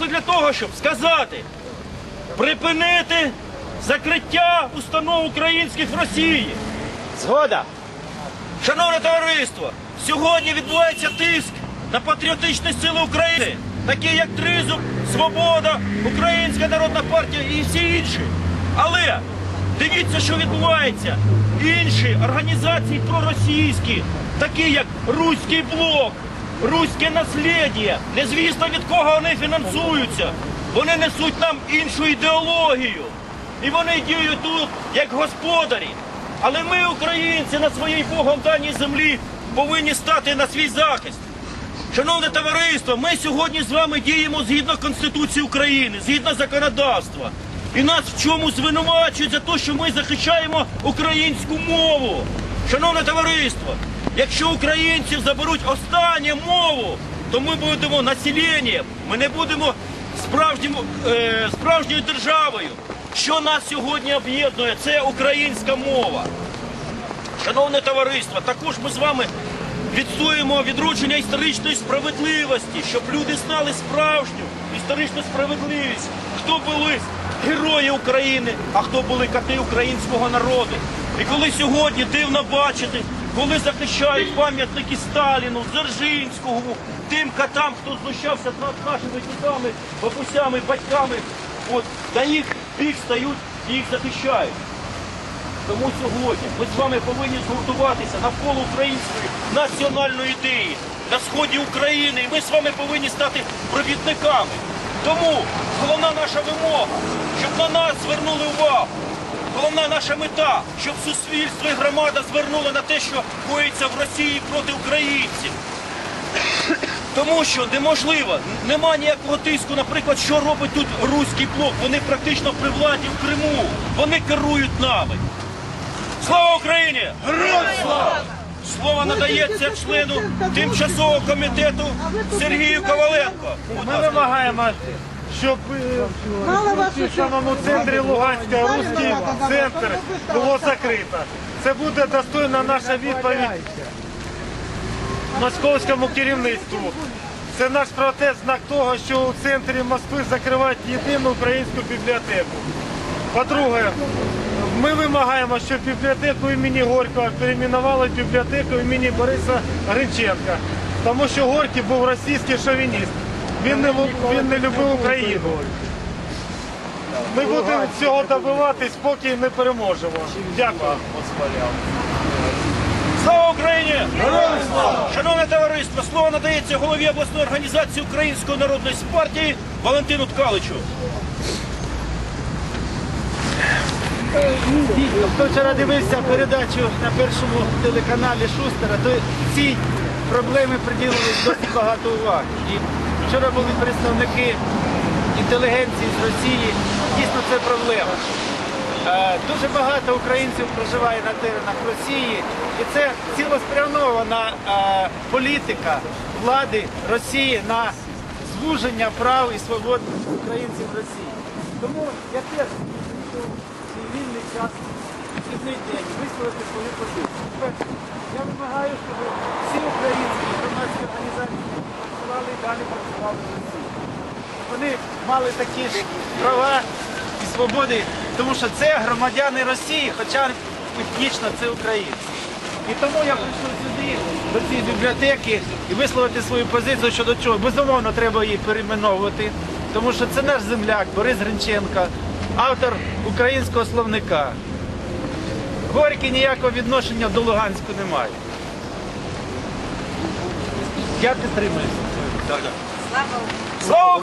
вийшли для того, щоб сказати, припинити закриття установ українських в Росії. Згода. Шановне товариство, сьогодні відбувається тиск на патріотичні сили України, такі як Тризуб, Свобода, Українська Народна партія і всі інші. Але дивіться, що відбувається. Інші організації проросійські, такі як Руський блок, Руське наслідя, незвісно від кого вони фінансуються. Вони несуть нам іншу ідеологію. І вони діють тут як господарі. Але ми, українці, на своїй Богом даній землі повинні стати на свій захист. Шановне товариство, ми сьогодні з вами діємо згідно Конституції України, згідно законодавства. І нас в чому звинувачують за те, що ми захищаємо українську мову. Шановне товариство, якщо українців заберуть останню мову, то ми будемо населенням, ми не будемо справжнім, е, справжньою державою. Що нас сьогодні об'єднує, це українська мова. Шановне товариство, також ми з вами відстоюємо відродження історичної справедливості, щоб люди знали справжню історичну справедливість, хто були герої України, а хто були коти українського народу. І коли сьогодні дивно бачити, коли захищають пам'ятники Сталіну, Дзержинського, тим котам, хто знущався над нашими дідами, бабусями, батьками, от на їх бік стають і їх захищають. Тому сьогодні ми з вами повинні згуртуватися навколо української національної ідеї на сході України. І ми з вами повинні стати провідниками. Тому головна наша вимога, щоб на нас звернули увагу. Головна наша мета, щоб суспільство і громада звернули на те, що коїться в Росії проти українців. Тому що неможливо, нема ніякого тиску, наприклад, що робить тут руський блок. Вони практично при владі в Криму. Вони керують нами. Слава Україні! Героям слава! Слово надається члену тимчасового комітету Сергію Коваленко. Ми вимагаємо, щоб е, в самому центрі Луганська руський центр було закрито. Це буде достойна наша відповідь московському керівництву. Це наш протест знак того, що у центрі Москви закривають єдину українську бібліотеку. По-друге, ми вимагаємо, щоб бібліотеку імені Горького перейменували бібліотеку імені Бориса Гринченка, тому що Горький був російський шовініст. Він не, він не любив Україну. Ми будемо цього добиватись, поки не переможемо. Дякую. Слава Україні! Героям слава! Шановне товариство, слово надається голові обласної організації Української народної партії Валентину Ткаличу. Хто вчора дивився передачу на першому телеканалі Шустера, то цій проблемі приділили досить багато уваги. Вчора були представники інтелігенції з Росії. Дійсно, це проблема. Е, Дуже багато українців проживає на теренах Росії, і це цілеспрямована е, політика влади Росії на звуження прав і свобод українців Росії. Тому я теж свій вільний час вихідний день висловити свою позицію. Я вимагаю, щоб всі українські громадські організації працювали і далі працювали в Росії. Вони мали такі ж права і свободи, тому що це громадяни Росії, хоча етнічно це українці. І тому я прийшов сюди, до цієї бібліотеки, і висловити свою позицію щодо чого. Безумовно, треба її перейменовувати, тому що це наш земляк Борис Гринченко, автор українського словника. Горький ніякого відношення до Луганську не має. Я підтримую. Слава